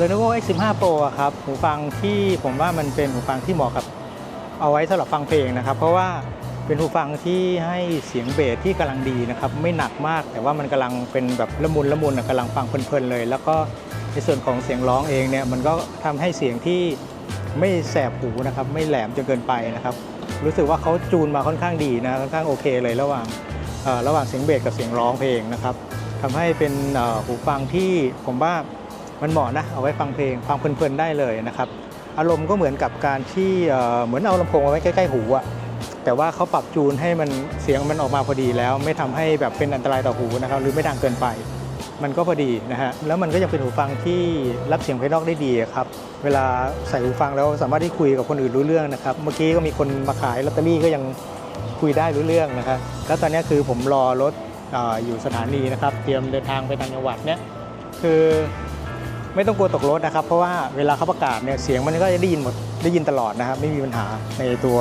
Lenovo X15 Pro อะครับหูฟังที่ผมว่ามันเป็นหูฟังที่เหมาะกับเอาไว้สำหรับฟังเพลงนะครับ เพราะว่าเป็นหูฟังที่ให้เสียงเบสที่กำลังดีนะครับ ไม่หนักมากแต่ว่ามันกำลังเป็นแบบละมุนละมุนอะกำลังฟังเพลินๆเลย แล้วก็ในส่วนของเสียงร้องเองเนี่ยมันก็ทำให้เสียงที่ไม่แสบหูนะครับไม่แหลมจนเกินไปนะครับ รู้สึกว่าเขาจูนมาค่อนข้างดีนะค่อนข้างโอเคเลยระหว่างระหว่างเสียงเบสกับเสียงร้องเพลงนะครับทำให้เป็นหูฟังที่ผมว่า มันเหมาะนะเอาไว้ฟังเพลงฟังเพลินๆได้เลยนะครับอารมณ์ก็เหมือนกับการที่เหมือนเอาลำโพงมาไว้ใกล้ๆหูอะแต่ว่าเขาปรับจูนให้มันเสียงมันออกมาพอดีแล้ว ไม่ทำให้แบบเป็นอันตรายต่อหูนะครับหรือไม่ดังเกินไป มันก็พอดีนะฮะแล้วมันก็ยังเป็นหูฟังที่รับเสียงภายนอกได้ดีครับเวลาใส่หูฟังแล้วสามารถที่คุยกับคนอื่นรู้เรื่องนะครับเมื่อกี้ก็มีคนมาขายลอตเตอรี่ก็ยังคุยได้รู้เรื่องนะครับแล้วตอนนี้คือผมรอรถออยู่สถานีนะครับ เตรียมเดินทางไปต่างจังหวัดเนี่ยคือ ไม่ต้องกลัวตกรถนะครับ เพราะว่าเวลาเขาประกาศเนี่ยเสียงมันก็จะได้ยินหมดได้ยินตลอดนะครับ ไม่มีปัญหาในตัว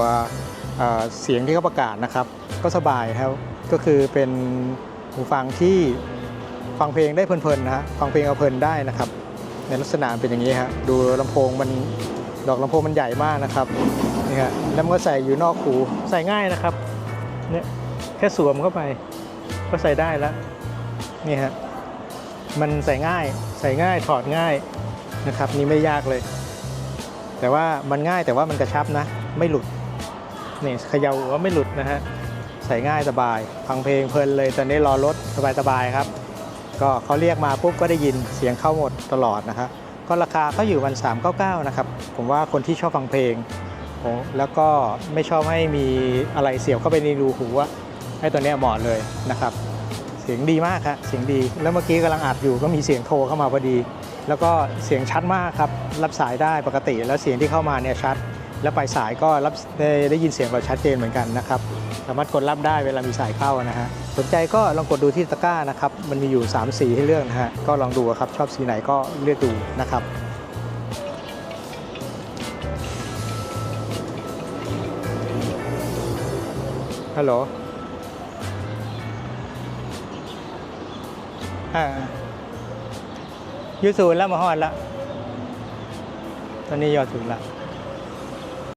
เเสียงที่เขาประกาศนะครับ ก็สบายครับก็คือเป็นหูฟังที่ฟังเพลงได้เพลินๆนะฮะฟังเพลงเอาเพลินได้นะครับ ในลักษณะเป็นอย่างนี้ฮะดูลำโพงมันดอกลำโพงมันใหญ่มากนะครับนี่ฮะแล้วมันก็ใส่อยู่นอกหูใส่ง่ายนะครับเนี่ยแค่สวมเข้าไปก็ใส่ได้แล้วนี่ฮะ มันใส่ง่ายใส่ง่ายถอดง่ายนะครับนี่ไม่ยากเลย แต่ว่ามันง่ายแต่ว่ามันกระชับนะ ไม่หลุดนี่เขย่าหัวไม่หลุดนะฮะใส่ง่ายสบายฟังเพลงเพลินเลยตอนนี้รอรถสบายๆครับ ก็เขาเรียกมาปุ๊บก็ได้ยินเสียงเข้าหมดตลอดนะครับก็ราคาก็อยู่วัน 399 นะครับ ผมว่าคนที่ชอบฟังเพลง แล้วก็ไม่ชอบให้มีอะไรเสียบเข้าไปในรูหูอะให้ตัวนี้เหมาะเลยนะครับ สียงดีมากครับเสียงดี แล้วเมื่อกี้กำลังอัดอยู่ก็มีเสียงโทรเข้ามาพอดี แล้วก็เสียงชัดมากครับ รับสายได้ปกติ แล้วเสียงที่เข้ามาเนี่ยชัด แล้วปลายสายก็รับได้ได้ยินเสียงเราชัดเจนเหมือนกันนะครับ สามารถกดรับได้เวลามีสายเข้านะฮะ สนใจก็ลองกดดูที่ตะกร้านะครับ มันมีอยู่ 3 สีให้เลือกนะฮะ ก็ลองดูครับ ชอบสีไหนก็เลือกดูนะครับฮัลโหล อ่ายูศูนย์แล้วมาฮอดแล้วตอนนี้ยอดศูนย์แล้ว